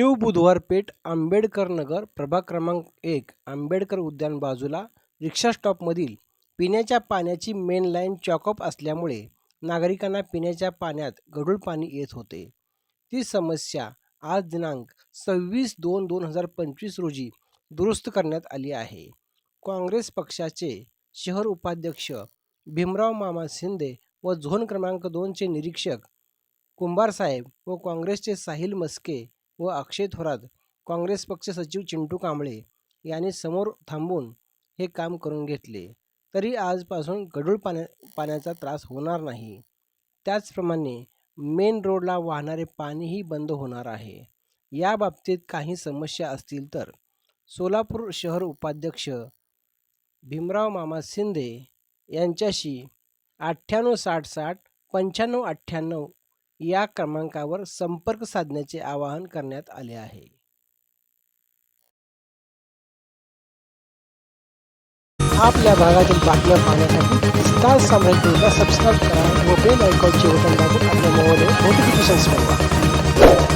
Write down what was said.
New बुधवार पेठ आंबेडकर नगर प्रभाग क्रमांक एक आंबेडकर उद्यान बाजूला रिक्षा स्टॉपमधील पिण्याच्या पाण्याची मेन लाईन चॉकअप असल्यामुळे नागरिकांना पिण्याच्या पाण्यात गढूळ पाणी येत होते. ती समस्या आज दिनांक सव्वीस दोन दोन हजार पंचवीस रोजी दुरुस्त करण्यात आली आहे. काँग्रेस पक्षाचे शहर उपाध्यक्ष भीमराव मामा शिंदे व झोन क्रमांक दोनचे निरीक्षक कुंभारसाहेब व काँग्रेसचे साहिल मस्के व अक्षय थोरात काँग्रेस पक्ष सचिव चिंटू कांबळे यांनी समोर थांबून हे काम करून घेतले. तरी आजपासून गढूळ पाण्या पाण्याचा त्रास होणार नाही. त्याचप्रमाणे मेन रोडला वाहणारे पाणीही बंद होणार आहे. या बाबतीत काही समस्या असतील तर सोलापूर शहर उपाध्यक्ष भीमराव मामा शिंदे यांच्याशी अठ्ठ्याण्णव साठ साठ पंच्याण्णव अठ्ठ्याण्णव या क्रमांकावर संपर्क साधण्याचे आवाहन करण्यात आले आहे. आपल्या भागातील बातम्या पाहण्यासाठी स्टार साम्राज्यला सबस्क्राईब करा व बेल आयकॉनचे बटन दाबून आपल्या मोबाईलवर नोटिफिकेशन्स मिळवा